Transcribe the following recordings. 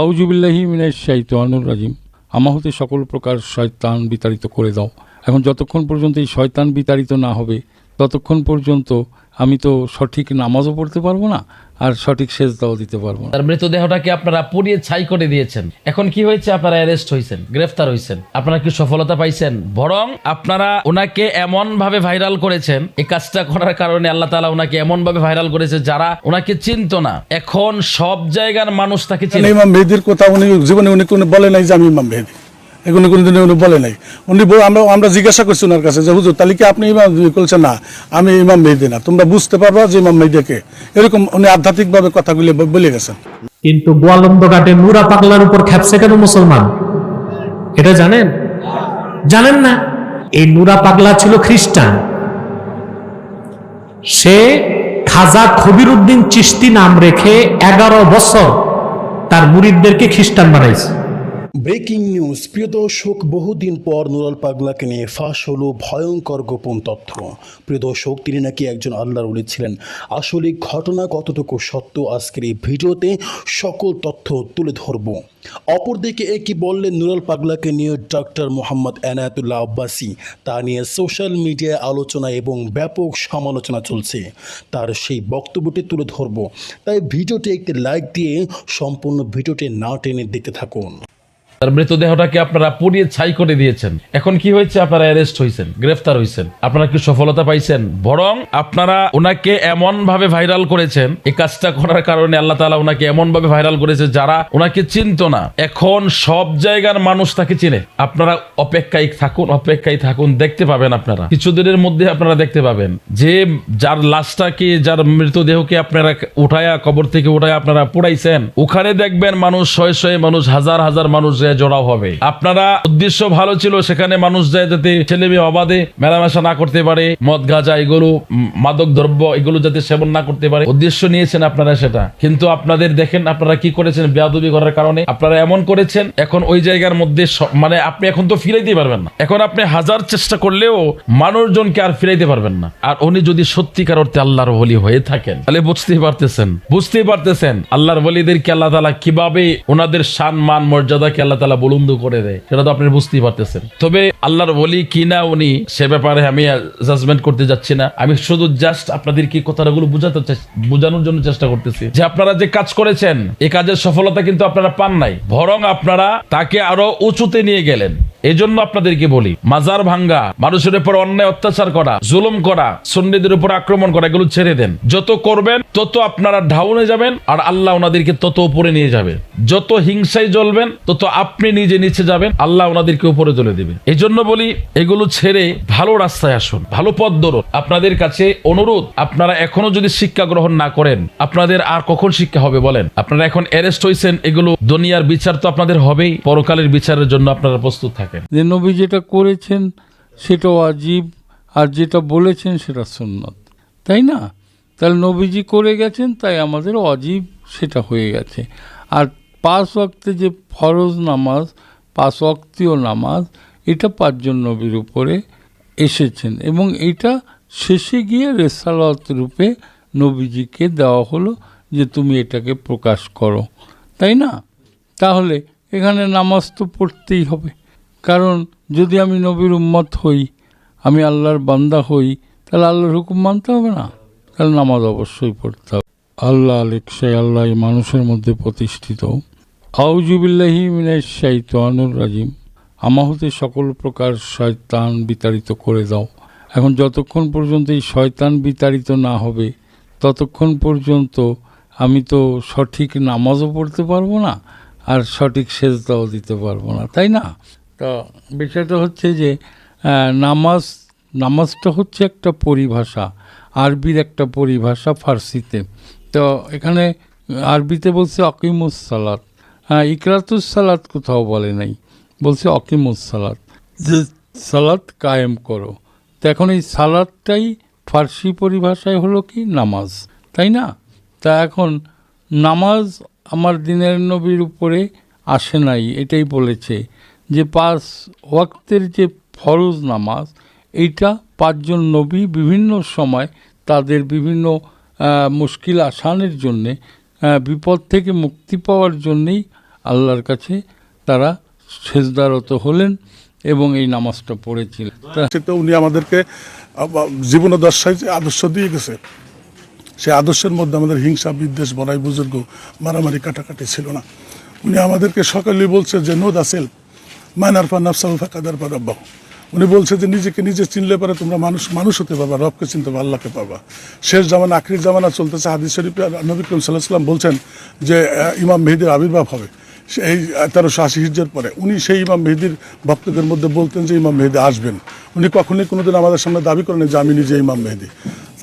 আউজুবিল্লাহি মিনাশ আনুর রাজিম। আমা হতে সকল প্রকার শয়তান বিতাড়িত করে দাও। এখন যতক্ষণ পর্যন্ত এই শয়তান বিতাড়িত না হবে, ততক্ষণ পর্যন্ত আমি তো সঠিক নামাজও পড়তে পারব না আর সঠিক সেজদাও দিতে পারব না। তার মৃতদেহটাকে আপনারা পুড়িয়ে ছাই করে দিয়েছেন। এখন কি হয়েছে? আপনারা অ্যারেস্ট হয়েছেন গ্রেফতার হয়েছেন আপনারা কি সফলতা পাইছেন? বরং আপনারা ওনাকে এমন ভাবে ভাইরাল করেছেন এই কাজটা করার কারণে আল্লাহ তালা ওনাকে এমন ভাবে ভাইরাল করেছে যারা ওনাকে চিনতো না। এখন সব জায়গার মানুষ তাকে চিনে। ইমাম মেহেদির কথা উনি জীবনে উনি কোনো বলে নাই যে আমি ইমাম মেহেদি। এগুলো কোনোদিন উনি বলে নাই। উনি আমরা আমরা জিজ্ঞাসা করছি ওনার কাছে যে, হুজুর, তাহলে কি আপনি ইমাম বলছে না, আমি ইমাম মেহেদি না। তোমরা বুঝতে পারবা যে ইমাম মেহেদিকে এরকম উনি আধ্যাত্মিকভাবে কথাগুলি বলে গেছেন। কিন্তু গোয়ালন্দ ঘাটে নুরা পাগলার উপর খ্যাপসে কেন মুসলমান? এটা জানেন? জানেন না? এই নুরা পাগলা ছিল খ্রিস্টান। সে খাজা খবির উদ্দিন চিস্তি নাম রেখে এগারো বছর তার মুরিদদেরকে খ্রিস্টান বানাইছে। Breaking news. প্রিয় দর্শক, বহুদিন পর নুরাল পাগলাকে নিয়ে ফাঁস হলো ভয়ঙ্কর গোপন তথ্য। প্রিয় দর্শক, তিনি নাকি একজন আল্লাহর উলি ছিলেন। আসলে ঘটনা কতটুকু সত্য আজকের এই ভিডিওতে সকল তথ্য তুলে ধরব। অপরদিকে এ কি বললেন নুরাল পাগলাকে নিয়ে ডক্টর মোহাম্মদ এনায়াতুল্লাহ আব্বাসি। তা নিয়ে সোশ্যাল মিডিয়ায় আলোচনা এবং ব্যাপক সমালোচনা চলছে। তার সেই বক্তব্যটি তুলে ধরব। তাই ভিডিওটি একটি লাইক দিয়ে সম্পূর্ণ ভিডিওটি না টেনে দেখতে থাকুন। তার মৃতদেহটাকে আপনারা পুড়িয়ে ছাই করে দিয়েছেন? এখন কি হয়েছে? আপনারা অ্যারেস্ট হয়েছেন গ্রেফতার হয়েছেন আপনারা কি সফলতা পাইছেন? বরং আপনারা ওনাকে এমন ভাবে ভাইরাল করেছেন এই কাজটা করার কারণে আল্লাহ তালা ওনাকে এমন ভাবে ভাইরাল করেছে যারা ওনাকে চিনতো না। এখন সব জায়গার মানুষ তাকে চিনে। আপনারা অপেক্ষায় থাকুন অপেক্ষায় থাকুন, দেখতে পাবেন আপনারা। কিছুদিনের মধ্যে আপনারা দেখতে পাবেন যে যার লাশটাকে, যার মৃতদেহকে আপনারা উঠায়া, কবর থেকে উঠায় আপনারা পুড়াইছেন, ওখানে দেখবেন মানুষ শয়ে শয়ে মানুষ, হাজার হাজার মানুষ যায় জড়াও হবে। আপনারা উদ্দেশ্য ভালো ছিল সেখানে মানুষ যায় যাতে ছেলে মেয়ে অবাধে মেলামেশা না করতে পারে, মদ, গাঁজা এগুলো মাদক দ্রব্য এগুলো যাতে সেবন না করতে পারে। উদ্দেশ্য নিয়েছেন আপনারা সেটা। কিন্তু আপনাদের দেখেন আপনারা কি করেছেন বেয়াদবি করার কারণে। আপনারা এমন করেছেন, এখন ওই জায়গার মধ্যে মানে আপনি এখন তো ফিরাইতে পারবেন না। এখন আপনি হাজার চেষ্টা করলেও মানুষজনকে আর ফিরাইতে পারবেন না। আর উনি যদি সত্যিকার অর্থে আল্লাহর বলি হয়ে থাকেন, তাহলে বুঝতেই পারতেছেন বুঝতেই পারতেছেন। আল্লাহর বলিদেরকে আল্লাহ তালা কীভাবে ওনাদের সান, মান, মর্যাদাকে আল্লাহ তালা বলুন্দ করে দেয়, সেটা তো আপনি বুঝতেই পারতেছেন। তবে আল্লাহর বলি কি না উনি, সে ব্যাপারে আমি জাজমেন্ট করতে যাচ্ছি না। আমি শুধু জাস্ট আপনাদের কি কথাগুলো বুঝাতে বোঝানোর জন্য চেষ্টা করতেছি। যে আপনারা যে কাজ করেছেন, এ কাজের সফলতা কিন্তু আপনারা পান নাই, বরং আপনারা তাকে আরও উঁচুতে নিয়ে গেলেন। এই জন্য আপনাদেরকে বলি, মাজার ভাঙ্গা, মানুষের উপর অন্যায় অত্যাচার করা, জুলুম করা, সন্নিদের উপর আক্রমণ করা, এগুলো ছেড়ে দেন। যত করবেন, তত আপনারা ডাউনে যাবেন, আর আল্লাহ ওনাদেরকে তত উপরে নিয়ে যাবে। যত হিংসায় জ্বলবেন, তত আপনি নিজে নিচে যাবেন, আল্লাহ ওনাদেরকে উপরে তুলে দেবে এই জন্য বলি, এগুলো ছেড়ে ভালো রাস্তায় আসুন, ভালো পথ ধরুন। আপনাদের কাছে অনুরোধ, আপনারা এখনও যদি শিক্ষা গ্রহণ না করেন, আপনাদের আর কখন শিক্ষা হবে বলেন? আপনারা এখন অ্যারেস্ট হয়েছেন এগুলো দুনিয়ার বিচার তো আপনাদের হবেই, পরকালের বিচারের জন্য আপনারা প্রস্তুত থাকেন। যে নবী যেটা করেছেন সেটাও আজীব, আর যেটা বলেছেন সেটা সুন্নত। তাই না? তাহলে নবীজি করে গেছেন, তাই আমাদের অজীব সেটা হয়ে গেছে। আর পাঁচ ওয়াক্তে যে ফরজ নামাজ, পাঁচ ওয়াক্তীয় নামাজ, এটা পাঁচজন নবীর উপরে এসেছেন এবং এটা শেষে গিয়ে রেসালত রূপে নবীজিকে দেওয়া হলো যে তুমি এটাকে প্রকাশ করো। তাই না? তাহলে এখানে নামাজ তো পড়তেই হবে। কারণ যদি আমি নবীর উম্মত হই, আমি আল্লাহর বান্দা হই, তাহলে আল্লাহর হুকুম মানতে হবে না। তাহলে নামাজ অবশ্যই পড়তে হবে। আল্লাহ আলেকসাই আল্লাহ মানুষের মধ্যে প্রতিষ্ঠিত। আউজুবিল্লাহি মিনাশ শাইতানুর রাজিম। আমা হতে সকল প্রকার শয়তান বিতাড়িত করে দাও। এখন যতক্ষণ পর্যন্ত এই শয়তান বিতাড়িত না হবে, ততক্ষণ পর্যন্ত আমি তো সঠিক নামাজও পড়তে পারব না, আর সঠিক সেজদাও দিতে পারব না, তাই না? তো বিষয়টা হচ্ছে যে নামাজ, নামাজটা হচ্ছে একটা পরিভাষা। আরবির একটা পরিভাষা ফার্সিতে। তো এখানে আরবিতে বলছে অকিমুস সালাত। হ্যাঁ ইকরাতুস সালাত কোথাও বলে নাই। বলছে অকিমুস সালাত। যে সালাত কায়েম করো। তো এখন এই সালাদটাই ফার্সি পরিভাষায় হলো কি? নামাজ। তাই না? তা এখন নামাজ আমার দিনের নবীর উপরে আসে নাই, এটাই বলেছে। যে পাঁচ ওয়াক্তের যে ফরজ নামাজ, এইটা পাঁচজন নবী বিভিন্ন সময় তাদের বিভিন্ন মুশকিল আসানের জন্যে বিপদ থেকে মুক্তি পাওয়ার জন্যেই আল্লাহর কাছে তারা সেজদারত হলেন এবং এই নামাজটা পড়েছিলেন। তা উনি আমাদেরকে জীবনদশায় যে আদর্শ দিয়ে গেছে। সেই আদর্শের মধ্যে আমাদের হিংসা, বিদ্বেষ, বড়াই, বুজুর্গ, মারামারি, কাটাকাটি ছিল না। উনি আমাদেরকে সকালে বলছে যে, নো দা সেলফ। মানার পা নাফসাউ ফাঁকাদার পা রব্বাহ। উনি বলছে যে, নিজেকে নিজে চিনলে পারে তোমরা মানুষ মানুষ হতে পারবা, রবকে চিনতে পারবা, আল্লাহকে পাবা শেষ জামানা আখরির জামানা চলতেছে, হাদিস শরীফে নবী করিম সাল্লাহ সাল্লাম বলছেন যে ইমাম মেহেদির আবির্ভাব হবে। এই তেরোশো আশি হিজের পরে উনি সেই ইমাম মেহেদির ভক্তদের মধ্যে বলতেন যে, ইমাম মেহেদি আসবেন। উনি কখনোই কোনোদিন আমাদের সামনে দাবি করেন যে, আমি নিজে ইমাম মেহেদি।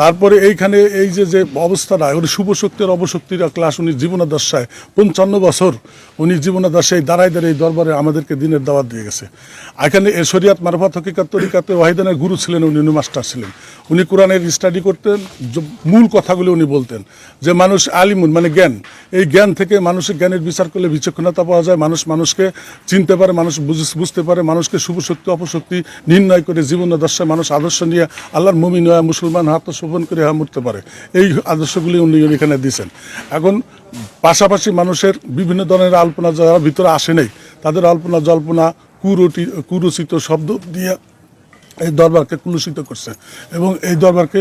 তারপরে এইখানে এই যে যে অবস্থাটা, উনি শুভ শক্তির অবশক্তির ক্লাস উনি জীবনাদশায় পঞ্চান্ন বছর উনি জীবনাদশায় দাঁড়ায় দাঁড়িয়ে এই দরবারে আমাদেরকে দিনের দাওয়াত দিয়ে গেছে। এখানে এ শরিয়াত মারফত হকিকাত তরিকাতে ওয়াহিদানের গুরু ছিলেন উনি উনি মাস্টার ছিলেন। উনি কোরআনের স্টাডি করতেন মূল কথাগুলি উনি বলতেন, যে মানুষ আলিমুন মানে জ্ঞান। এই জ্ঞান থেকে মানুষের জ্ঞানের বিচার করলে বিচক্ষণতা পাওয়া যায়, মানুষ মানুষকে চিনতে পারে, মানুষ বুঝ- বুঝতে পারে, মানুষকে শুভ শক্তি, অপশক্তি নির্ণয় করে জীবন দশায় মানুষ আদর্শ নিয়ে আল্লাহর মমিন হয়ে মুসলমান হাত শোভন করে হ্যাঁ মরতে পারে। এই আদর্শগুলি উনি এখানে দিয়েছেন। এখন পাশাপাশি মানুষের বিভিন্ন ধরনের আল্পনা যারা ভিতরে আসে নাই, তাদের আল্পনা জল্পনা, কুরুটি, কুরুচিত শব্দ দিয়ে এই দরবারকে কুলুষিত করছে এবং এই দরবারকে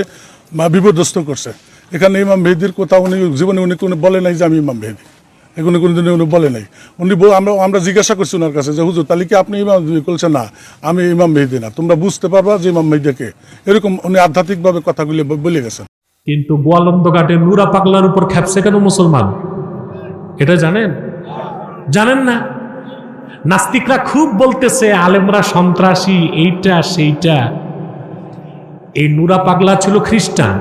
বিপর্যস্ত করছে। এখানে ইমাম মেহেদির কথা উনি, জীবনে উনি কোনো বলে নাই যে আমি ইমাম মেহেদি। এগুলো কোনোদিন উনি বলে নাই। উনি আমরা আমরা জিজ্ঞাসা করছি ওনার কাছে যে, হুজুর, তাহলে কি আপনি ইমাম বলছে না, আমি ইমাম মেহেদি না। তোমরা বুঝতে পারবা যে ইমাম মেহেদিকে এরকম উনি আধ্যাত্মিকভাবে কথাগুলি বলে গেছেন। কিন্তু গোয়ালন্দ ঘাটে নুরা পাগলার উপর খ্যাপসে কেন মুসলমান? এটা জানেন? জানেন না? নাস্তিকরা খুব বলতেছে, আলেমরা সন্ত্রাসী, এইটা, সেইটা। এই নুরা পাগলা ছিল খ্রিস্টান।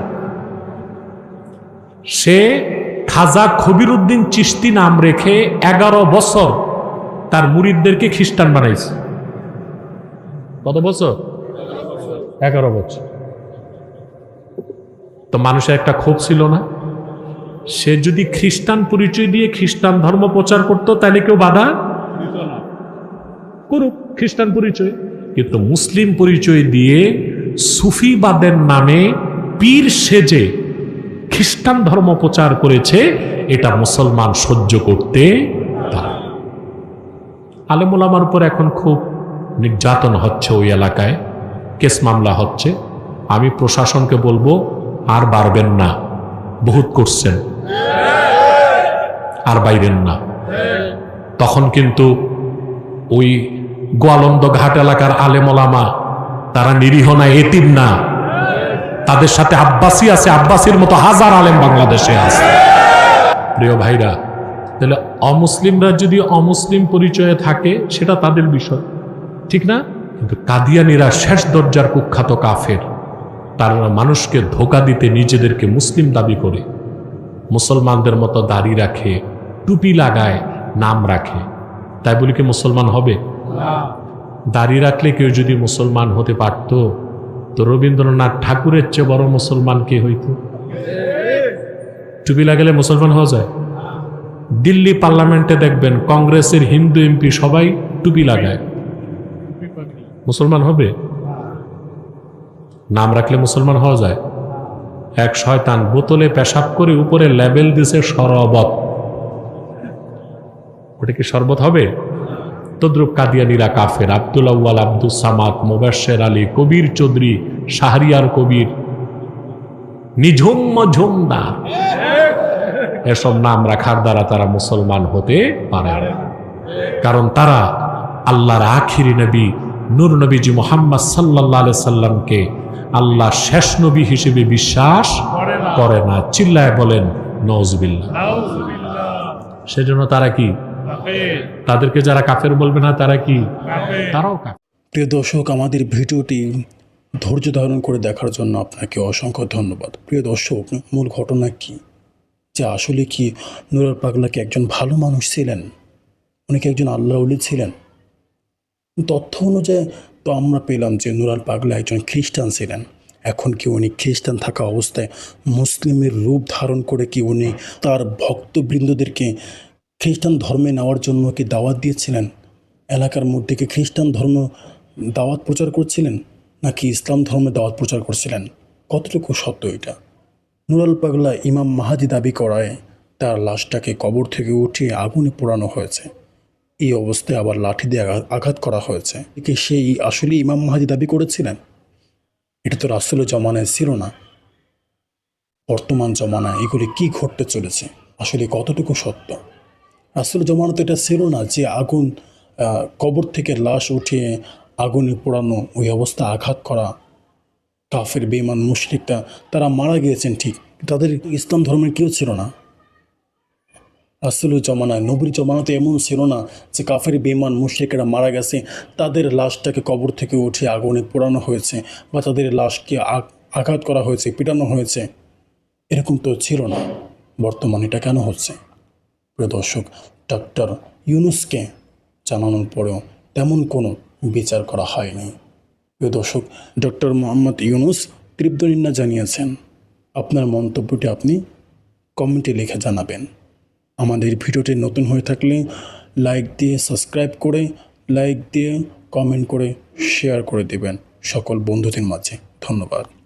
সে খাজা খবির উদ্দিন চিস্তি নাম রেখে এগারো বছর তার মুরিদদেরকে খ্রিস্টান বানাইছে। কত বছর? এগারো বছর। তো মানুষের একটা ক্ষোভ ছিল না? সে যদি খ্রিস্টান পরিচয় দিয়ে খ্রিস্টান ধর্ম প্রচার করতো, তাহলে কেউ বাধা করুক খ্রিস্টান পরিচয়। কিন্তু মুসলিম পরিচয় দিয়ে সুফিবাদের নামে পীর সেজে খ্রিস্টান ধর্ম প্রচার করেছে, এটা মুসলমান সহ্য করতে পারে। আলেমুলামার উপর এখন খুব নির্যাতন হচ্ছে ওই এলাকায়, কেস মামলা হচ্ছে। আমি প্রশাসনকে বলব, আর বাড়বেন না, বহুত করছেন, আর বাইরেন না। তখন কিন্তু ওই গোয়ালন্দ ঘাট এলাকার আলেমলামা তারা নিরীহ না, এতিম না তাদের সাথে আব্বাসি আছে আব্বাসির মতো হাজার আলেম বাংলাদেশে আছে। প্রিয় ভাইরা তাহলে অমুসলিমরা যদি অমুসলিম পরিচয়ে থাকে সেটা তাদের বিষয়। ঠিক না? কিন্তু কাদিয়ানিরা শেষ দরজার কুখ্যাত কাফের। তারা মানুষকে ধোকা দিতে নিজেদেরকে মুসলিম দাবি করে। মুসলমানদের মতো দাড়ি রাখে টুপি লাগায় নাম রাখে। তাই বলি কি মুসলমান হবে? দাড়ি রাখলে কেউ যদি মুসলমান হতে পারত তো রবীন্দ্রনাথ ঠাকুরের চেয়ে বড় মুসলমান কে হইত? টুপি লাগালে মুসলমান হওয়া যায়? দিল্লি পার্লামেন্টে দেখবেন কংগ্রেসের হিন্দু এমপি সবাই টুপি লাগায়। মুসলমান হবে? নাম রাখলে মুসলমান হওয়া যায়। এক শয়তান বোতলে পেশাব করে উপরে লেবেল দিছে শরবত ওটা কি শরবত হবে? তদ্রুপ কাদিয়ানিরা কাফের। আব্দুল আউ্য়াল আব্দুল সামাদ মোবাশের আলী কবির চৌধুরী শাহরিয়ার কবির। নিঝুম মঝুমদার এসব নাম রাখার দ্বারা তারা মুসলমান হতে পারে কারণ তারা আল্লাহর আখিরি নবী নূর নবীজি মোহাম্মদ সাল্লাহ সাল্লামকে আল্লাহ শেষ নবী হিসেবে বিশ্বাস করে না। চিল্লায় বলেন নজবিল্লা সেজন্য তারা কি তাদেরকে যারা কাফের বলবে না তারা কি? তারাও কাফের। প্রিয় দর্শক আমাদের ভিডিওটি ধৈর্য ধারণ করে দেখার জন্য আপনাকে অসংখ্য ধন্যবাদ। প্রিয় দর্শক মূল ঘটনা কি? যে আসলে কি নুরার পাগলা কি একজন ভালো মানুষ ছিলেন? উনি কি একজন আল্লাহ উলি ছিলেন? তথ্য অনুযায়ী তো আমরা পেলাম যে নুরাল পাগলা একজন খ্রিস্টান ছিলেন। এখন কি উনি খ্রিস্টান থাকা অবস্থায় মুসলিমের রূপ ধারণ করে কি উনি তার ভক্তবৃন্দদেরকে খ্রিস্টান ধর্মে নেওয়ার জন্য কি দাওয়াত দিয়েছিলেন? এলাকার মধ্যে কি খ্রিস্টান ধর্ম দাওয়াত প্রচার করছিলেন? নাকি ইসলাম ধর্মে দাওয়াত প্রচার করছিলেন? কতটুকু সত্য এটা? নুরাল পাগলা ইমাম মাহাদি দাবি করায়, তার লাশটাকে কবর থেকে উঠিয়ে আগুনে পোড়ানো হয়েছে। এই অবস্থায় আবার লাঠি দিয়ে আঘাত করা হয়েছে। একে সেই আসলে ইমাম মাহাদি দাবি করেছিলেন? এটা তো রাসুলের জমানায় ছিল না। বর্তমান জমানায় এগুলি কি ঘটতে চলেছে? আসলে কতটুকু সত্য? রাসুলের জমানা তো এটা ছিল না যে আগুন কবর থেকে লাশ উঠিয়ে আগুনে পোড়ানো ওই অবস্থা আঘাত করা। কাফের বেমান মুশরিকটা তারা মারা গিয়েছেন ঠিক। তাদের ইসলাম ধর্মের কেউ ছিল না। রাসুলের জমানায়, নবীর জমানাতে এমন ছিল না যে কাফের বেমান মুশরিকেরা মারা গেছে, তাদের লাশটাকে কবর থেকে উঠে আগুনে পোড়ানো হয়েছে বা তাদের লাশকে আঘাত করা হয়েছে, পিটানো হয়েছে। এরকম তো ছিল না। বর্তমানে এটা কেন হচ্ছে? প্রিয় দর্শক ডক্টর ইউনুসকে জানানোর পরেও তেমন কোনো বিচার করা হয়নি। প্রিয় দর্শক ডক্টর মোহাম্মদ ইউনুস তীব্র নিন্দা জানিয়েছেন। আপনার মন্তব্যটি আপনি কমেন্টে লিখে জানাবেন। আমাদের ভিডিওটি নতুন হয়ে থাকলে লাইক দিয়ে সাবস্ক্রাইব করে, লাইক দিয়ে কমেন্ট করে, শেয়ার করে দেবেন সকল বন্ধুদের মাঝে। ধন্যবাদ।